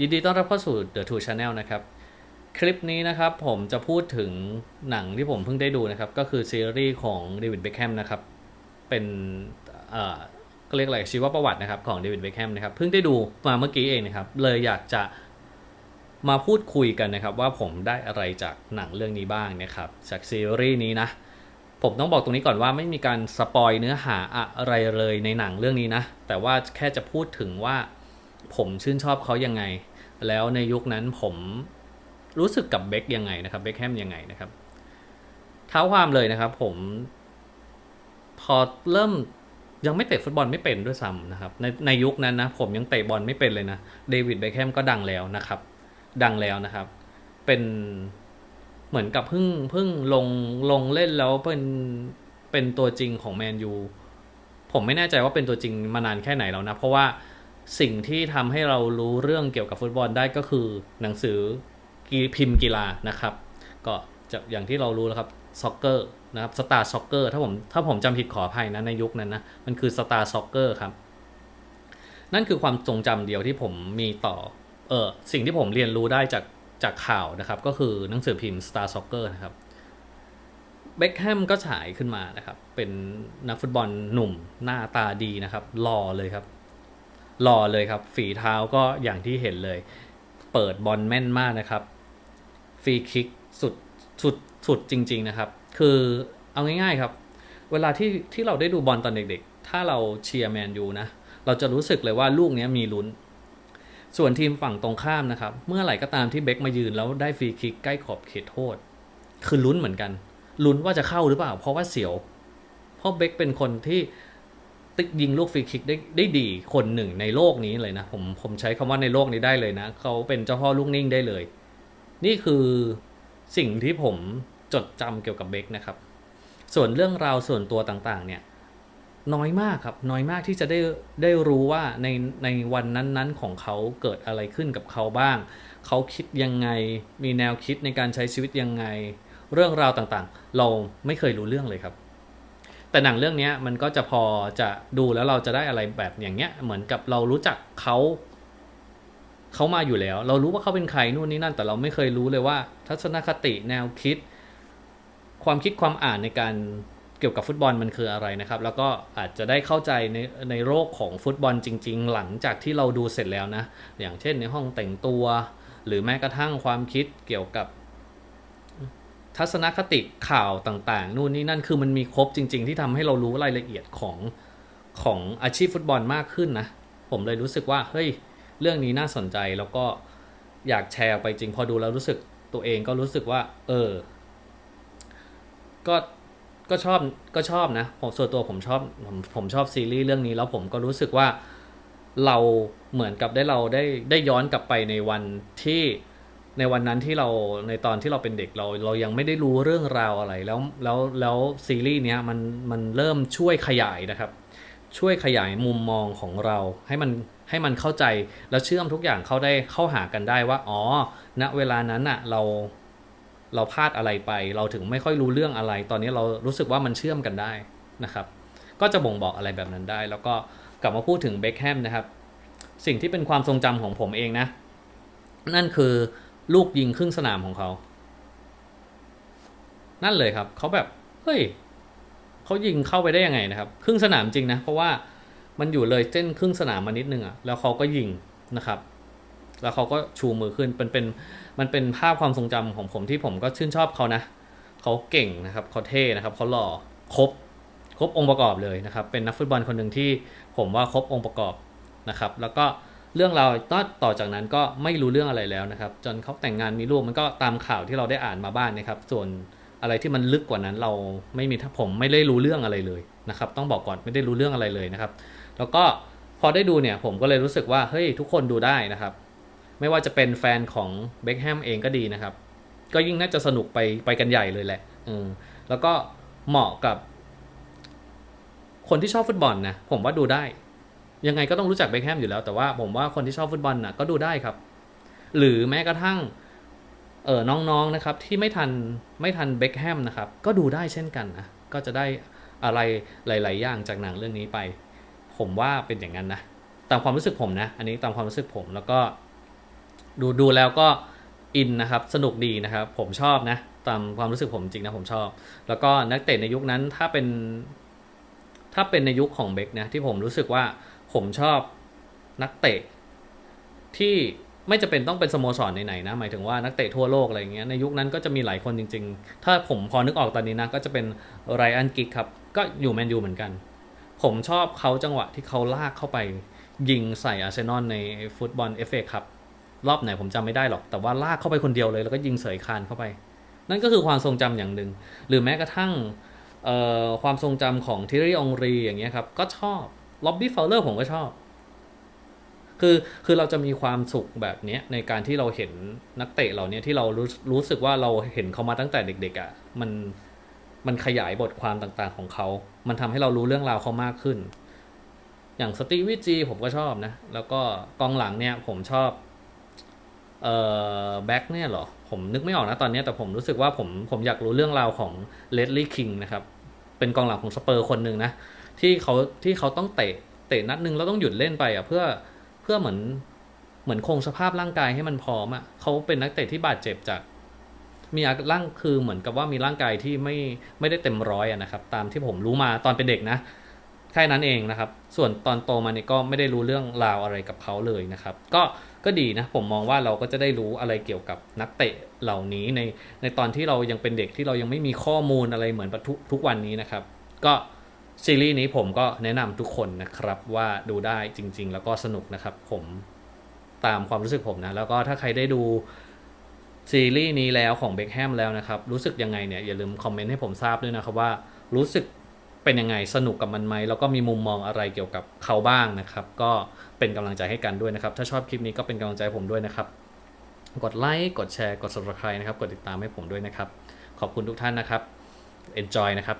ยินดีต้อนรับเข้าสู่ The Two Channel นะครับ คลิปนี้นะครับผมจะพูดถึงหนังที่ผมเพิ่งได้ดูนะครับ ก็คือซีรีส์ของเดวิดเบคแฮมนะครับ เป็นเอ่อก็เรียกอะไรชีวประวัตินะครับของเดวิดเบคแฮมนะครับ เพิ่งได้ดูมาเมื่อกี้เองนะครับ เลยอยากจะมาพูดคุยกันนะครับ ว่าผมได้อะไรจากหนังเรื่องนี้บ้างนะครับ จากซีรีส์นี้นะ ผมต้องบอกตรงนี้ก่อนว่าไม่มีการสปอยเนื้อหาอะไรเลยในหนังเรื่องนี้นะ แต่ว่าแค่จะพูดถึงว่า ผมชื่นชอบเขายังไง แล้วในยุคนั้นผมรู้สึกกับเบคยังไงนะครับเบคแฮมยังไงนะครับ เท้าความเลยนะครับ ผมพอเริ่มยังไม่เตะฟุตบอลไม่เป็นด้วยซ้ำนะครับ ในในยุคนั้นนะผมยังเตะบอลไม่เป็นเลยนะเดวิดเบคแฮมก็ดังแล้วนะครับ ดังแล้วนะครับ เป็นเหมือนกับเพิ่งเพิ่งลงลงเล่นแล้วเป็นเป็นตัวจริงของแมนยูผมไม่แน่ใจว่าเป็นตัวจริงมานานแค่ไหนแล้วนะ เพราะว่า สิ่งที่ทำให้เรารู้เรื่องเกี่ยวกับฟุตบอลได้ก็คือหนังสือพิมพ์กีฬานะครับ ก็จะอย่างที่เรารู้แล้วครับซ็อกเกอร์นะครับสตาร์ซ็อกเกอร์ถ้าผมถ้าผมจำผิดขออภัยนะในยุคนั้นนะ มันคือสตาร์ซ็อกเกอร์ครับ นั่นคือความทรงจำเดียวที่ผมมีต่อเออสิ่งที่ผมเรียนรู้ได้จากจากข่าวนะครับ ก็คือหนังสือพิมพ์ Star Soccer นะครับเบคแฮมก็ฉายขึ้นมานะครับ เป็นนักฟุตบอลหนุ่มหน้าตาดีนะครับหล่อเลยครับ หล่อเลยครับ ฝีเท้าก็อย่างที่เห็นเลย เปิดบอลแม่นมากนะครับ ฟรีคิกสุดสุดสุดจริง ๆนะครับ คือเอาง่ายๆครับ เวลาที่ที่เราได้ดูบอลตอนเด็กๆ ถ้าเราเชียร์แมนยูนะ เราจะรู้สึกเลยว่าลูกนี้มีลุ้น ส่วนทีมฝั่งตรงข้ามนะครับ เมื่อไหร่ก็ตามที่เบคมายืนแล้วได้ฟรีคิกใกล้ขอบเขตโทษ คือลุ้นเหมือนกัน ลุ้นว่าจะเข้าหรือเปล่า เพราะว่าเสียว เพราะเบคเป็นคนที่ ติยิงลูกฟรีคิกได้ได้ดีคนหนึ่งในโลกนี้เลยนะ ผมผมใช้คำว่าในโลกนี้ได้เลยนะ เขาเป็นเจ้าพ่อลูกนิ่งได้เลย นี่คือสิ่งที่ผมจดจำเกี่ยวกับเบคนะครับ ส่วนเรื่องราวส่วนตัวต่างๆ เนี่ยน้อยมากครับ น้อยมากที่จะได้ได้รู้ว่าในในวันนั้นๆของเขาเกิดอะไรขึ้นกับเขาบ้าง เขาคิดยังไงมีแนวคิดในการใช้ชีวิตยังไง เรื่องราวต่างๆ เราไม่เคยรู้เรื่องเลยครับ แต่หนังเรื่องนี้มันก็จะพอจะดูแล้วเราจะได้อะไรแบบอย่างเงี้ย เหมือนกับเรารู้จักเขาเขามาอยู่แล้ว เรารู้ว่าเขาเป็นใครนู่นนี่นั่น แต่เราไม่เคยรู้เลยว่า ทัศนคติแนวคิด ความคิดความอ่านในการเกี่ยวกับฟุตบอลมันคืออะไรนะครับ แล้วก็อาจจะได้เข้าใจในในโลกของฟุตบอลจริง ๆ หลังจากที่เราดูเสร็จแล้วนะ อย่างเช่นในห้องแต่งตัว หรือแม้กระทั่งความคิดเกี่ยวกับ ทัศนคติข่าวต่างๆ นู่นนี่นั่นคือมันมีครบจริง ๆ ที่ทำให้เรารู้รายละเอียดของของอาชีพฟุตบอลมากขึ้นนะ ผมเลยรู้สึกว่าเฮ้ยเรื่องนี้น่าสนใจแล้วก็อยากแชร์ไปจริง พอดูแล้วรู้สึกตัวเองก็รู้สึกว่า เออ ก็ก็ชอบก็ชอบนะผมส่วนตัวผมชอบผมผมชอบซีรีส์เรื่องนี้แล้วผมก็รู้สึกว่าเราเหมือนกับได้เราได้ได้ย้อนกลับไปในวันที่ ในวันนั้นที่เราในตอนที่เราเป็นเด็กเราเรายังไม่ได้รู้เรื่องราวอะไร แล้วแล้วแล้วซีรีส์เนี้ยมันมันเริ่มช่วยขยายนะครับ ช่วยขยายมุมมองของเราให้มันให้มันเข้าใจแล้วเชื่อมทุกอย่างเข้าได้เข้าหากันได้ว่าอ๋อณเวลานั้นอะเราเราพลาดอะไรไป เราถึงไม่ค่อยรู้เรื่องอะไร ตอนนี้เรารู้สึกว่ามันเชื่อมกันได้นะครับ ก็จะบ่งบอกอะไรแบบนั้นได้ แล้วก็กลับมาพูดถึงเบคแฮมนะครับ สิ่งที่เป็นความทรงจำของผมเองนะ นั่นคือ ลูกยิงครึ่งสนามของเขา นั่นเลยครับ เขาแบบ เฮ้ยเขายิงเข้าไปได้ยังไงนะครับ ครึ่งสนามจริงนะ เพราะว่ามันอยู่เลยเส้นครึ่งสนามมานิดนึงอะ่ะ แล้วเขาก็ยิงนะครับ แล้วเขาก็ชูมือขึ้นเป็นเป็นมันเป็นภาพความทรงจำของผมที่ผมก็ชื่นชอบเขานะเขาเก่งนะครับเขาเท่นะครับเขาหล่อครบครบองค์ประกอบเลยนะครับ เป็นนักฟุตบอลคนหนึ่งที่ผมว่าครบองค์ประกอบนะครับ แล้วก็ เรื่องราวต่อต่อจากนั้นก็ไม่รู้เรื่องอะไรแล้วนะครับ จนเขาแต่งงานมีลูกมันก็ตามข่าวที่เราได้อ่านมาบ้างนนะครับ ส่วนอะไรที่มันลึกกว่านั้นเราไม่มีถ้าผมไม่ได้รู้เรื่องอะไรเลยนะครับ ต้องบอกก่อนไม่ได้รู้เรื่องอะไรเลยนะครับ แล้วก็พอได้ดูเนี่ยผมก็เลยรู้สึกว่าเฮ้ยทุกคนดูได้นะครับ ไม่ว่าจะเป็นแฟนของเบคแฮมเองก็ดีนะครับ ก็ยิ่งน่าจะสนุกไปไปกันใหญ่เลยแหละอแล้วก็เหมาะกับ คนที่ชอบฟุตบอลนะผมว่าดูได้ ยังไงก็ต้องรู้จักเบคแฮมอยู่แล้ว แต่ว่าผมว่าคนที่ชอบฟุตบอลนะก็ดูได้ครับ หรือแม้กระทั่งเออน้องๆนะครับที่ไม่ทันไม่ทันเบคแฮมนะครับก็ดูได้เช่นกันนะก็จะได้อะไรหลาย ๆ อย่างจากหนังเรื่องนี้ไป ผมว่าเป็นอย่างนั้นนะตามความรู้สึกผมนะ อันนี้ตามความรู้สึกผมแล้วก็ดูดูแล้วก็อินนะครับ สนุกดีนะครับ ผมชอบนะ ตามความรู้สึกผมจริงนะผมชอบ แล้วก็นักเตะในยุคนั้นถ้าเป็น ถ้าเป็นในยุคของเบคนะที่ผมรู้สึกว่าผมชอบนักเตะที่ไม่จะเป็นต้องเป็นสโมสรไหนๆนะ หมายถึงว่านักเตะทั่วโลกอะไรอย่างเงี้ยในยุคนั้นก็จะมีหลายคนจริง ๆ ถ้าผมพอนึกออกตอนนี้นะก็จะเป็นไรอันกิกครับ ก็อยู่แมนยูเหมือนกัน ผมชอบเขาจังหวะที่เขาลากเข้าไปยิงใส่อาร์เซนอลในฟุตบอลเอฟเอครับรอบไหนผมจำไม่ได้หรอก แต่ว่าลากเข้าไปคนเดียวเลยแล้วก็ยิงเสยคานเข้าไป นั่นก็คือความทรงจำอย่างหนึ่งหรือแม้กระทั่ง ความทรงจำของทิรีองรีอย่างเงี้ยครับ ก็ชอบล็อบบี้ฟาวเลอร์ผมก็ชอบ คือคือเราจะมีความสุขแบบเนี้ยในการที่เราเห็นนักเตะเหล่านี้ที่เรารู้รู้สึกว่าเราเห็นเขามาตั้งแต่เด็ก ๆอะ่ะมันมันขยายบทความต่างๆของเขา มันทำให้เรารู้เรื่องราวเขามากขึ้น อย่างสตีวิจีผมก็ชอบนะ แล้วก็กองหลังเนี่ยผมชอบ เอ่อแบ็กเนี่ยเหรอ ผมนึกไม่ออกนะตอนเนี้ยแต่ผมรู้สึกว่าผมผมอยากรู้เรื่องราวของเลดลี่คิงนะครับ เป็นกองหลังของสเปอร์คนหนึ่งนะที่เขาที่เขาต้องเตะเตะนัดหนึ่งแล้วต้องหยุดเล่นไปอะเพื่อเพื่อเหมือนเหมือนคงสภาพร่างกายให้มันพร้อมอะเขาเป็นนักเตะที่บาดเจ็บจาก มีอาร่างคือเหมือนกับว่ามีร่างกายที่ไม่ไม่ได้เต็มร้อยอะนะครับ ตามที่ผมรู้มาตอนเป็นเด็กนะแค่นั้นเองนะครับ ส่วนตอนโตมาเนี่ยก็ไม่ได้รู้เรื่องราวอะไรกับเขาเลยนะครับ ก็ ก็ดีนะผมมองว่าเราก็จะได้รู้อะไรเกี่ยวกับนักเตะเหล่านี้ในในตอนที่เรายังเป็นเด็กที่เรายังไม่มีข้อมูลอะไรเหมือนทุกทุกวันนี้นะครับ ก็ซีรีส์นี้ผมก็แนะนำทุกคนนะครับว่าดูได้จริง ๆ แล้วก็สนุกนะครับผมตามความรู้สึกผมนะ แล้วก็ถ้าใครได้ดูซีรีส์นี้แล้วของเบคแฮมแล้วนะครับ รู้สึกยังไงเนี่ย อย่าลืมคอมเมนต์ให้ผมทราบด้วยนะครับว่ารู้สึก เป็นยังไงสนุกกับมันไหมแล้วก็มีมุมมองอะไรเกี่ยวกับเขาบ้างนะครับ ก็เป็นกำลังใจให้กันด้วยนะครับ ถ้าชอบคลิปนี้ก็เป็นกำลังใจผมด้วยนะครับ กดไลค์กดแชร์กด subscribe นะครับ กดติดตามให้ผมด้วยนะครับ ขอบคุณทุกท่านนะครับ enjoy นะครับ